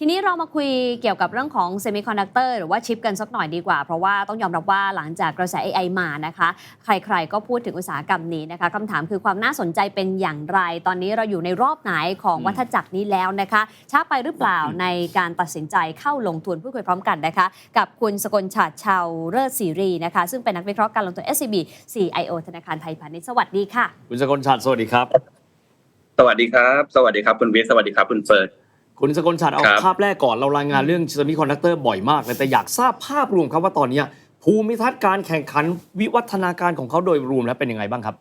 ทีนี้เรามาคุยเกี่ยวกับเรื่องของเซมิคอนดักเตอร์หรือว่าชิปกันสักหน่อยดีกว่า เพราะว่าต้องยอมรับว่าหลังจากกระแส AI มานะคะ ใครๆก็พูดถึงอุตสาหกรรมนี้นะคะคำถามคือความน่าสนใจเป็นอย่างไร ตอนนี้เราอยู่ในรอบไหนของวัฏจักรนี้แล้วนะคะ ช้าไปหรือเปล่าในการตัดสินใจเข้าลงทุนพูดคุยพร้อมกันนะคะ กับคุณสกลฉัดชาวเลิศศรีรีนะคะ ซึ่งเป็นนักวิเคราะห์การลงทุน SCB CIO ธนาคารไทยพาณิชย์สวัสดีค่ะ คุณสกลชัดสวัสดีครับ สวัสดีครับ สวัสดีครับคุณวิทย์สวัสดีครับคุณเฟิร์ส คุณสกลชัดเอาครับภาพแรกก่อนเรารายงานเรื่องเซมิคอนดักเตอร์บ่อยมากเลยแต่อยากทราบภาพรวมครับว่าตอนเนี้ยภูมิทัศน์การแข่งขันวิวัฒนาการของเขาโดยรวมแล้วเป็นยังไงบ้างครับ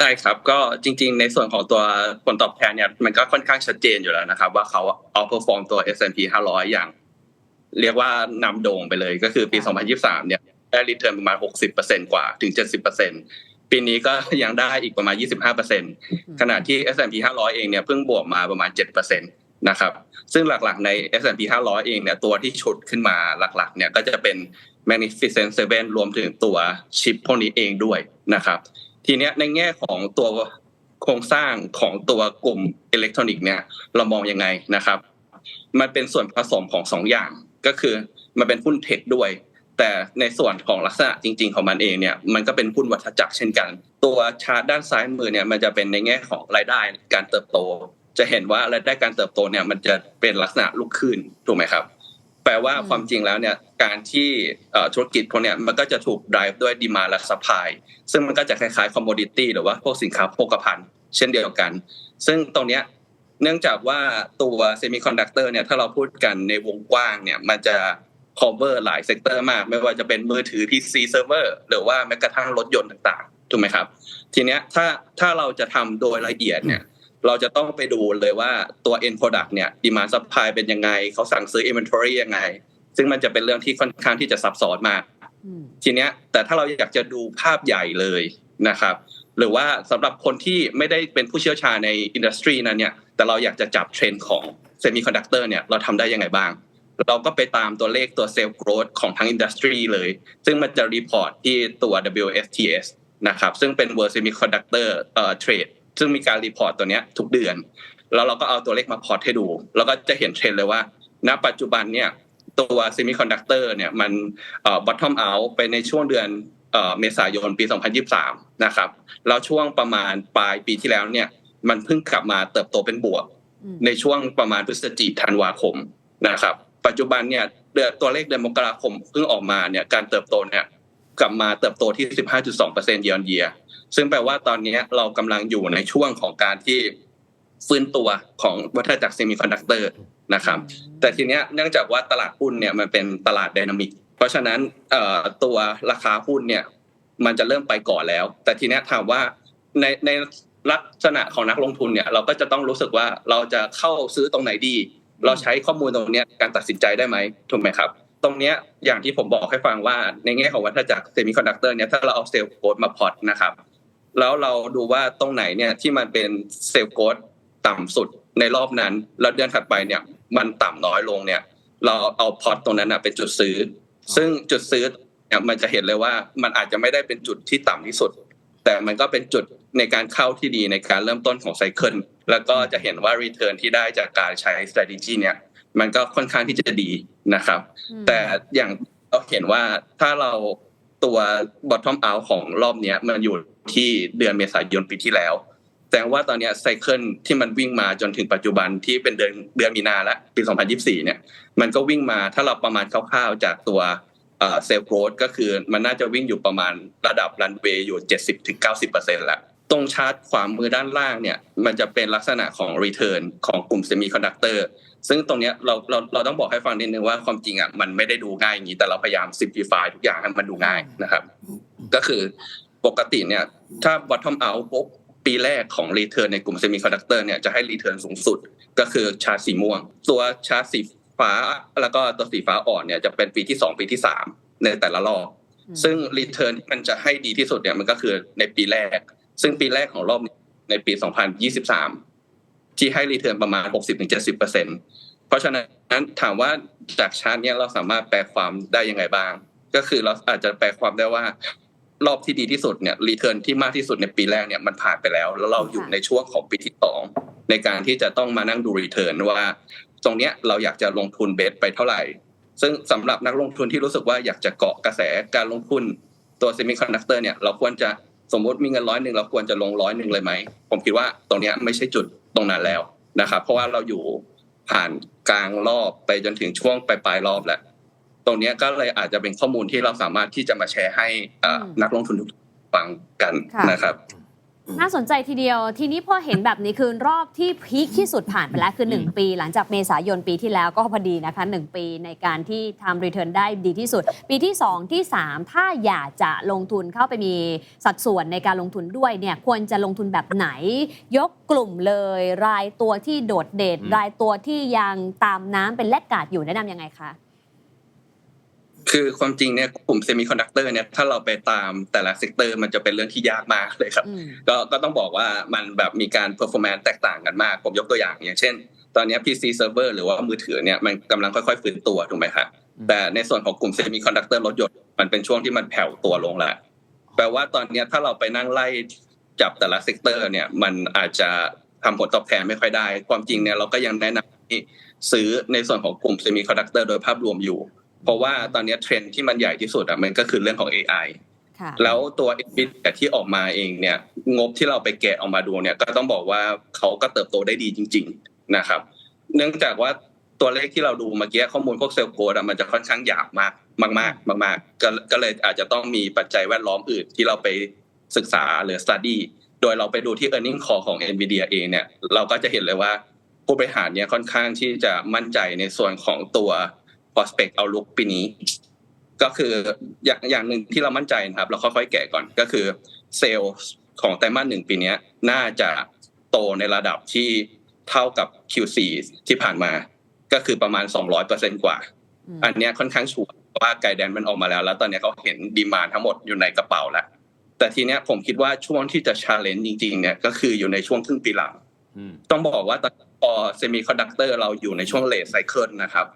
ได้ครับก็จริง ๆ ในส่วนของตัวผลตอบแทนเนี่ยมันก็ค่อนข้างชัดเจนอยู่แล้วนะครับ ว่าเขาเอาเปอร์ฟอร์มตัว S&P 500 อย่าง เรียกว่านำโด่งไปเลยก็คือปี 2023 เนี่ยได้รีเทิร์นประมาณ 60%กว่าถึง 70%ปีนี้ก็ยังได้อีกประมาณ 25%ขณะที่ S&P 500 เองเนี่ยเพิ่งบวกมาประมาณ 7% นะครับซึ่งหลักๆใน S&P 500 เองเนี่ยตัวที่ฉุดขึ้นมาหลักๆเนี่ยก็จะเป็น Magnificent Seven รวมถึงตัวชิปพวกนี้เองด้วยนะครับ ทีเนี้ยในแง่ของตัวโครงสร้างของตัวกลุ่มอิเล็กทรอนิกส์เนี่ยเรามองยังไงนะครับ มันเป็นส่วนผสมของสองอย่างก็คือมันเป็นหุ้นเทคด้วย แต่ในส่วนของลักษณะจริง ๆ ของมันเองเนี่ยมันก็เป็นหุ้นวัฏจักรเช่นกัน ตัวชาร์ตด้านซ้ายมือเนี่ยมันจะเป็นในแง่ของรายได้การเติบโต จะเห็นว่ารายได้การเติบโตเนี่ยมันจะเป็นลักษณะลุกขึ้นถูกไหมครับ แปลว่าอืมความจริงแล้วเนี่ยการที่เอ่อธุรกิจพวกเนี้ยมันก็จะถูก drive ด้วยดีมาและ supply ซึ่งมันก็จะคล้ายๆ commodity หรือว่าพวกสินค้าโภคภัณฑ์เช่นเดียวกัน ซึ่งตรงเนี้ยเนื่องจากว่าตัว semiconductor เนี่ยถ้าเราพูดกันในวงกว้างเนี่ยมันจะ cover หลายเซกเตอร์มาก ไม่ว่าจะเป็นมือถือ PC server หรือว่าแม้กระทั่งรถยนต์ต่างๆถูกไหมครับ ทีเนี้ยถ้าถ้าเราจะทำโดยละเอียดเนี่ย เราจะต้องไปดูเลยว่าตัว end product เนี่ย demand supply เป็นยังไง เขาสั่งซื้อ inventory ยังไง ซึ่งมันจะเป็นเรื่องที่ค่อนข้างที่จะซับซ้อนมากอืมทีเนี้ย แต่ถ้าเราอยากจะดูภาพใหญ่เลยนะครับ หรือว่าสำหรับคนที่ไม่ได้เป็นผู้เชี่ยวชาญในอินดัสทรีนั้นเนี่ย แต่เราอยากจะจับเทรนด์ของเซมิคอนดักเตอร์เนี่ย เราทำได้ยังไงบ้าง เราก็ไปตามตัวเลขตัวเซลล์ growth ของทั้งอินดัสทรีเลย ซึ่งมันจะรีพอร์ตที่ตัว WSTS นะครับ ซึ่งเป็น World Semiconductor เอ่อ Trade ซึ่งมีการรีพอร์ตตัวเนี้ยทุกเดือน แล้วเราก็เอาตัวเลขมาพอร์ตให้ดู แล้วก็จะเห็นเทรนด์เลยว่า ณ ปัจจุบันเนี่ยตัวเซมิคอนดักเตอร์เนี่ยมันเอ่อ bottom out ไปในช่วงเดือนเอ่อเมษายนปี 2023 นะครับแล้วช่วงประมาณปลายปีที่แล้วเนี่ยมันเพิ่งกลับมาเติบโตเป็นบวกอืมในช่วงประมาณพฤศจิกธันวาคมนะครับ ปัจจุบันเนี่ยเดือนตัวเลขเดือนมกราคมเพิ่งออกมาเนี่ยการเติบโตเนี่ย กลับมาเติบโตที่ 15.2% year on year ซึ่งแปลว่าตอนนี้เรากำลังอยู่ในช่วงของการที่ฟื้นตัวของวัฏจักรเซมิคอนดักเตอร์นะครับ แต่ทีเนี้ยเนื่องจากว่าตลาดหุ้นเนี่ยมันเป็นตลาดไดนามิก เพราะฉะนั้นเอ่อตัวราคาหุ้นเนี่ยมันจะเริ่มไปก่อนแล้ว แต่ทีเนี้ยถามว่าในในลักษณะของนักลงทุนเนี่ยเราก็จะต้องรู้สึกว่าเราจะเข้าซื้อตรงไหนดี เราใช้ข้อมูลตรงเนี้ยในการตัดสินใจได้ไหมถูกไหมครับ ตรงเนี้ยอย่างที่ผมบอกให้ฟังว่าในแง่ของวัฏจักรเซมิคอนดักเตอร์เนี่ยถ้าเราเอาเซลล์โค้ดมาพอร์ตนะครับ แล้วเราดูว่าตรงไหนเนี่ยที่มันเป็นเซลล์โค้ดต่ำสุดในรอบนั้น แล้วเดือนถัดไปเนี่ยมันต่ำน้อยลงเนี่ย เราเอาพอร์ตตรงนั้นนะเป็นจุดซื้อ ซึ่งจุดซื้อเนี่ยมันจะเห็นเลยว่ามันอาจจะไม่ได้เป็นจุดที่ต่ำที่สุด แต่มันก็เป็นจุดในการเข้าที่ดีในการเริ่มต้นของไซเคิลแล้วก็จะเห็นว่า Return ที่ได้จากการใช้ strategy เนี่ย มันก็ค่อนข้างที่จะดีนะครับอืมแต่อย่างเราเห็นว่าถ้าเราตัว bottom out ของรอบเนี้ยมันอยู่ที่เดือนเมษายนปีที่แล้ว แต่ว่าตอนเนี้ไซเคิลที่มันวิ่งมาจนถึงปัจจุบันที่เป็นเดือนเดือนมีนาและปี 2024 เนี่ย มันก็วิ่งมาถ้าเราประมาณคร่าวๆจากตัวเซลล์โกรดก็คือมันน่าจะวิ่งอยู่ประมาณระดับรันเวย์อยู่ 70-90%แล้วตรงชาร์ตขวามือด้านล่างเนี่ย มันจะเป็นลักษณะของ Return ของกลุ่มเซมิคอนดักเตอร์ ซึ่งตรงเนี้ยเราเราเราต้องบอกให้ฟังนิดนึงว่าความจริงอะมันไม่ได้ดูง่ายอย่างนี้แต่เราพยายาม simplify ทุกอย่างให้มันดูง่ายนะครับ ก็คือปกติเนี่ยถ้า bottom out ปุ๊บปีแรกของ return ในกลุ่ม semiconductor เนี่ยจะให้ return สูงสุดก็คือชาร์ตสีม่วง ตัวชาร์ตสีฟ้าแล้วก็ตัวสีฟ้าอ่อนเนี่ยจะเป็นปีที่ 2 ปีที่ 3 ในแต่ละรอบอืมซึ่ง return ที่มันจะให้ดีที่สุดเนี่ยมันก็คือในปีแรก ซึ่งปีแรกของรอบนี้ในปี 2023 ที่ให้ return ประมาณ 60-70%เพราะฉะนั้นถามว่าจากชาร์ตเนี้ยเราสามารถแปลความได้ยังไงบ้าง ก็คือเราอาจจะแปลความได้ว่ารอบที่ดีที่สุดเนี่ยรีเทิร์นที่มากที่สุดในปีแรกเนี่ยมันผ่านไปแล้ว แล้วเราอยู่ในช่วงของปีที่สองในการที่จะต้องมานั่งดูรีเทิร์นว่า ตรงเนี้ยเราอยากจะลงทุนเบสไปเท่าไหร่ ซึ่งสำหรับนักลงทุนที่รู้สึกว่าอยากจะเกาะกระแสการลงทุนตัวเซมิคอนดักเตอร์เนี่ยเราควรจะสมมติมีเงินร้อยหนึ่งเราควรจะลงร้อยหนึ่งเลยไหมผมคิดว่าตรงเนี้ยไม่ใช่จุด ตรงนั้นแล้วนะครับ เพราะว่าเราอยู่ผ่านกลางรอบไปจนถึงช่วงปลายปลายๆรอบแล้วตรงเนี้ยก็เลยอาจจะเป็นข้อมูลที่เราสามารถที่จะมาแชร์ให้เอ่ออืมนักลงทุนทุกๆฟังกันค่ะนะครับ น่าสนใจทีเดียว ทีนี้พอเห็นแบบนี้คือรอบที่พีคที่สุดผ่านไปแล้วคือ 1 ปี หลังจากเมษายนปีที่แล้วก็พอดีนะคะ 1 ปีในการที่ทำรีเทิร์นได้ดีที่สุด ปีที่ 2 ที่ 3 ถ้าอยากจะลงทุนเข้าไปมีสัดส่วนในการลงทุนด้วยเนี่ยควรจะลงทุนแบบไหน ยกกลุ่มเลย รายตัวที่โดดเด่นอืมรายตัวที่ยังตามน้ำเป็นแลกกาดอยู่แนะนำยังไงคะ คือความจริงเนี่ยกลุ่มเซมิคอนดักเตอร์เนี่ยถ้าเราไปตามแต่ละเซกเตอร์มันจะเป็นเรื่องที่ยากมากเลยครับอืมก็ก็ต้องบอกว่ามันแบบมีการ performance แตกต่างกันมาก ผมยกตัวอย่างอย่างเช่น ตอนเนี้ย PC server หรือว่ามือถือเนี่ยมันกำลังค่อยๆฟื้นตัวถูกไหมครับอืมแต่ในส่วนของกลุ่มเซมิคอนดักเตอร์รถยนต์มันเป็นช่วงที่มันแผ่วตัวลงแล้วแปลว่าตอนเนี้ยถ้าเราไปนั่งไล่จับแต่ละเซกเตอร์เนี่ยมันอาจจะทำผลตอบแทนไม่ค่อยได้ ความจริงเนี่ยเราก็ยังแนะนำให้ซื้อในส่วนของกลุ่มเซมิคอนดักเตอร์โดยภาพรวมอยู่ เพราะว่าตอนเนี้ยเทรนด์ที่มันใหญ่ที่สุดอะมันก็คือเรื่องของ AI ค่ะแล้วตัว NVIDIA ที่ออกมาเองเนี่ย งบที่เราไปแกะออกมาดูเนี่ย ก็ต้องบอกว่าเขาก็เติบโตได้ดีจริง ๆนะครับ เนื่องจากว่าตัวเลขที่เราดูเมื่อกี้ข้อมูลพวกเซลล์โกดมันจะค่อนข้างหยาบมากมากๆมากๆก็ก็เลยอาจจะต้องมีปัจจัยแวดล้อมอื่นที่เราไปศึกษาหรือ study โดยเราไปดูที่ earning call ของ NVIDIA เองเนี่ย เราก็จะเห็นเลยว่าผู้บริหารเนี่ยค่อนข้างที่จะมั่นใจในส่วนของตัว prospect outlook ปีนี้ ก็คืออย่างอย่างหนึ่งที่เรามั่นใจนะครับ เราค่อยๆแกะก่อนก็คือเซลล์ของไตรมาสหนึ่งปีเนี้ยน่าจะโตในระดับที่เท่ากับ Q4 ที่ผ่านมา ก็คือประมาณ 200%กว่าอืมอันเนี้ยค่อนข้างชัวร์เพราะว่าไกด์แดนมันออกมาแล้ว แล้วตอนเนี้ยเขาเห็นดีมานทั้งหมดอยู่ในกระเป๋าแล้ว แต่ทีเนี้ยผมคิดว่าช่วงที่จะชาเลนจ์จริง ๆ เนี่ยก็คืออยู่ในช่วงครึ่งปีหลังอืมต้องบอกว่าตอนพอเซมิคอนดักเตอร์เราอยู่ในช่วงเลทไซเคิลนะครับ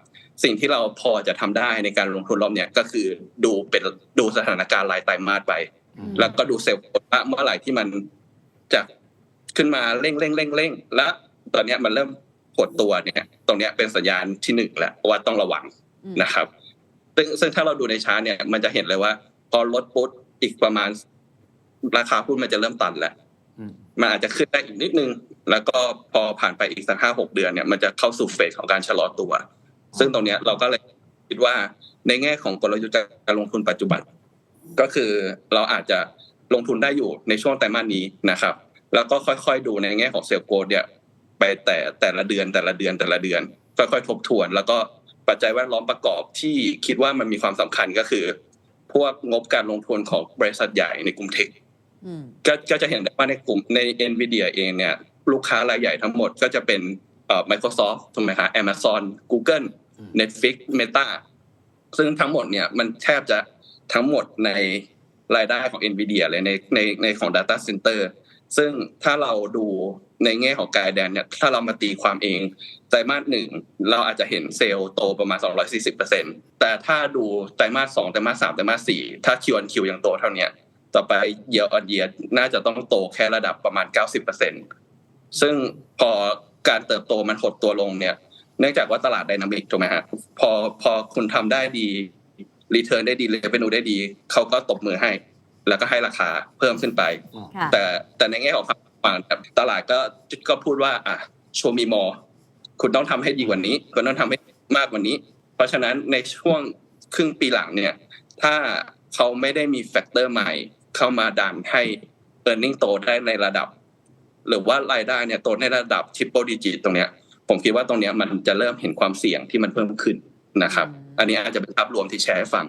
สิ่งที่เราพอจะทำได้ในการลงทุนรอบเนี้ยก็คือดูเป็นดูสถานการณ์รายไตรมาสไปอืมแล้วก็ดูเซลล์ว่าเมื่อไหร่ที่มันจะขึ้นมาเร่งเร่งเร่งเร่งและตอนเนี้ยมันเริ่มกดตัวเนี่ย ตรงเนี้ยเป็นสัญญาณที่หนึ่งแล้วว่าต้องระวังอืมนะครับ ซึ่งซึ่งถ้าเราดูในชาร์ตเนี่ยมันจะเห็นเลยว่า พอลดปุ๊บอีกประมาณ ราคาหุ้นมันจะเริ่มตันแล้วอืมมันอาจจะขึ้นได้อีกนิดนึง แล้วก็พอผ่านไปอีกสักห้าหกเดือนเนี่ยมันจะเข้าสู่เฟสของการชะลอตัว ซึ่งตรงเนี้ยเราก็เลยคิดว่าในแง่ของกลยุทธ์การลงทุนปัจจุบัน ก็คือเราอาจจะลงทุนได้อยู่ในช่วงไตรมาสนี้นะครับ แล้วก็ค่อยๆดูในแง่ของเซลล์โกดเนี่ยไปแต่แต่ละเดือนแต่ละเดือนแต่ละเดือน ค่อยๆ ทบทวน แล้วก็ปัจจัยแวดล้อมประกอบที่คิดว่ามันมีความสำคัญก็คือ พวกงบการลงทุนของบริษัทใหญ่ในกลุ่มเทคอืมก็ก็จะเห็นได้ว่าในกลุ่มใน NVIDIA เองเนี่ยลูกค้ารายใหญ่ทั้งหมดก็จะเป็น เอ่อ Microsoft ถูกไหมคะ Amazon Google อืม Netflix Meta ซึ่งทั้งหมดเนี่ยมันแทบจะทั้งหมดในรายได้ของ NVIDIA เลยในในในของ Data Center ซึ่งถ้าเราดูในแง่ของกายแดนเนี่ยถ้าเรามาตีความเองไตรมาสหนึ่งเราอาจจะเห็นเซลล์โตประมาณ 240%แต่ถ้าดูไตรมาสสองไตรมาสสามไตรมาสสี่ถ้า Q on Q ยังโตเท่าเนี้ยต่อไป year on year น่าจะต้องโตแค่ระดับประมาณ 90%ซึ่งพอการเติบโตมันหดตัวลงเนี่ย เนื่องจากว่าตลาดไดนามิกถูกไหมฮะพอพอคุณทำได้ดีรีเทิร์นได้ดีเรเวนูได้ดี เขาก็ตบมือให้ แล้วก็ให้ราคาเพิ่มขึ้นไปค่ะแต่แต่ในแง่ของฝั่งตลาดก็ก็พูดว่า อะโชมีมอคุณต้องทำให้ดีกว่านี้ คุณต้องทำให้มากกว่านี้ เพราะฉะนั้นในช่วงครึ่งปีหลังเนี่ย ถ้าเขาไม่ได้มีแฟกเตอร์ใหม่เข้ามาดันให้ e a r n i n g โตได้ในระดับ หรือว่ารายได้เนี่ยโตในระดับ triple digit ตรงเนี้ยผมคิดว่าตรงเนี้ยมันจะเริ่มเห็นความเสี่ยงที่มันเพิ่มขึ้นนะครับอืมอันนี้อาจจะเป็นภาพรวมที่แชร์ให้ฟัง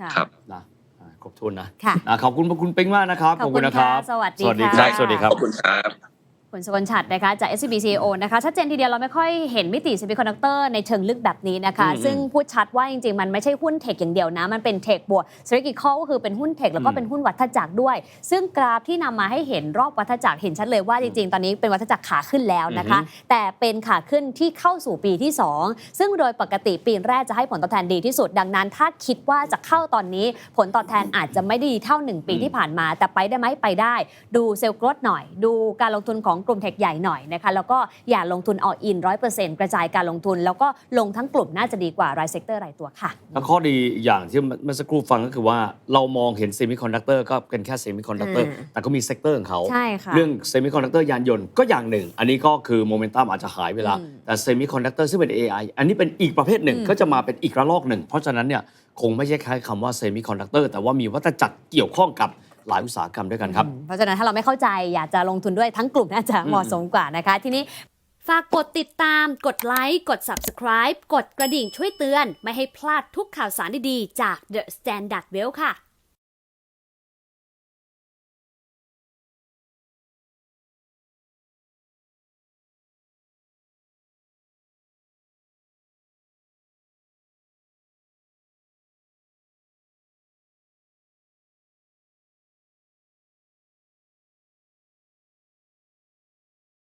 ค่ะครับนะอ่าขอบคุณนะค่ะอ่าขอบคุณพระคุณเป็งมากนะครับ ขอบคุณนะครับค่ะสวัสดีสวัสดีค่ะครับ สวัสดีครับ ขอบคุณครับ คุณสกลชัดนะคะจาก SCB CEO นะคะชัดเจนทีเดียวเราไม่ค่อยเห็นมิติ Semiconductor ในเชิงลึกแบบนี้นะคะอืมซึ่งพูดชัดว่าจริงๆ มันไม่ใช่หุ้นเทคอย่างเดียวนะ มันเป็นเทคบวก Strategical ก็คือเป็นหุ้นเทคแล้วก็อืมเป็นหุ้นวัฏจักรด้วย ซึ่งกราฟที่นำมาให้เห็นรอบวัฏจักรเห็นชัดเลยว่าจริงๆ ตอนนี้เป็นวัฏจักรขาขึ้นแล้วนะคะอือฮึแต่เป็นขาขึ้นที่เข้าสู่ปีที่ 2 ซึ่งโดยปกติปีแรกจะให้ผลตอบแทนดีที่สุด ดังนั้น ถ้าคิดว่าจะเข้าตอนนี้ผลตอบแทนอาจจะไม่ได้ดีเท่า 1 ปีอืมที่ผ่านมา แต่ไปได้ไหมไปได้ ดูเซลล์กรดหน่อย ดูการลงทุนของกลุ่มเทคใหญ่หน่อยนะคะแล้วก็อย่าลงทุนออ in 100%กระจายการลงทุน แล้วก็ลงทั้งกลุ่มน่าจะดีกว่ารายเซกเตอร์รายตัวค่ะแล้วข้อดีอย่างที่เมื่อสักครู่ฟังก็คือว่าเรามองเห็นเซมิคอนดักเตอร์ก็เป็นแค่เซมิคอนดักเตอร์อ่าแต่ก็มีเซกเตอร์ของเขาใช่ค่ะเรื่องเซมิคอนดักเตอร์ยานยนต์ก็อย่างหนึ่ง อันนี้ก็คือโมเมนตัมอาจจะหายไปแล้วอืมแต่เซมิคอนดักเตอร์ซึ่งเป็น AI อันนี้เป็นอีกประเภทหนึ่งอืมก็จะมาเป็นอีกระลอกหนึ่ง เพราะฉะนั้นเนี่ยคงไม่ใช่แค่คำว่าเซมิคอนดักเตอร์แต่ว่ามีวัฏจักรเกี่ยวข้องกับ หลายอุตสาหกรรมด้วยกันครับอืมเพราะฉะนั้นถ้าเราไม่เข้าใจอยากจะลงทุนด้วยทั้งกลุ่มน่าจะเหมาะสมกว่านะคะ ทีนี้ฝากกดติดตาม กดไลค์ กด subscribe กดกระดิ่งช่วยเตือน ไม่ให้พลาดทุกข่าวสารดีๆ จาก The Standard Well ค่ะ